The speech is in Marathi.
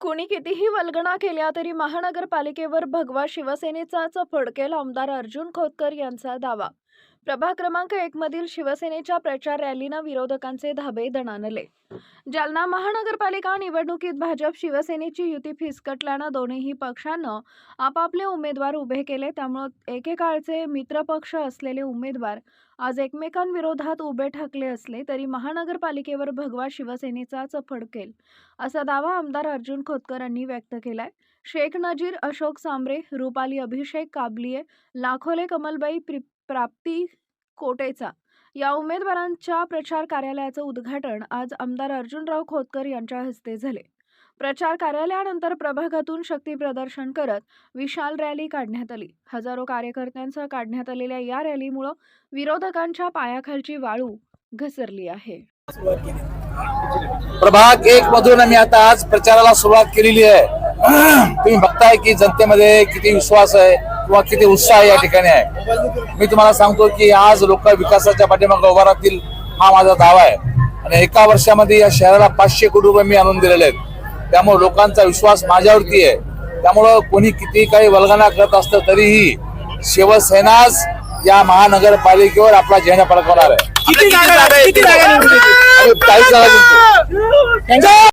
कुणी कितीही वल्गणा केल्या तरी महानगरपालिकेवर भगवा शिवसेनेचाच फडकेल आमदार अर्जुन खोतकर यांचा दावा. प्रभाग क्रमांक एक मधील शिवसेनेच्या प्रचार रॅलीनं विरोधकांचे धाबे दणानले जालना महानगरपालिका निवडणुकीत भाजप शिवसेनेची युती फिसकटल्यानं दोन्ही पक्षानं आपापले उमेदवार उभे केले. त्यामुळे एकेकाळचे मित्रपक्ष असलेले उमेदवार आज एकमेकांविरोधात उभे ठाकले असले तरी महानगरपालिकेवर भगवा शिवसेनेचाच फडकेल असा दावा आमदार अर्जुन खोतकर यांनी व्यक्त केलाय. शेख नजीर अशोक सांबरे रुपाली अभिषेक काबलिये लाखोले कमलबाई प्रि- प्राप्ती कोटेचा या उमेदवारांच्या प्रचार कार्यालयाचं उद्घाटन आज आमदार अर्जुनराव खोतकर यांच्या हस्ते झाले. प्रचार कार्यालयानंतर प्रभागातून शक्ती प्रदर्शन करत विशाल रॅली काढण्यात आली. हजारो कार्यकर्त्यांसह काढण्यात आलेल्या या रॅलीमुळं विरोधकांच्या पायाखालची वाळू घसरली आहे. प्रभाग एक मधून आम्ही आता आज प्रचाराला सुरुवात केलेली आहे. तुम्ही बघताय की जनतेमध्ये किती विश्वास आहे. किंवा किती उत्साह या ठिकाणी आहे. मी तुम्हाला सांगतो की आज लोक विकासाच्या पाठीमागे उभा राहतील हा माझा दावा आहे. आणि एका वर्षामध्ये या शहराला पाचशे कोटी रुपये मी आणून दिलेले आहेत. त्यामुळे लोकांचा विश्वास माझ्यावरती आहे. त्यामुळं कोणी किती काही वल्गना करत असतं तरीही शिवसेनाच या महानगरपालिकेवर आपला झेंडा फडकवणार आहे.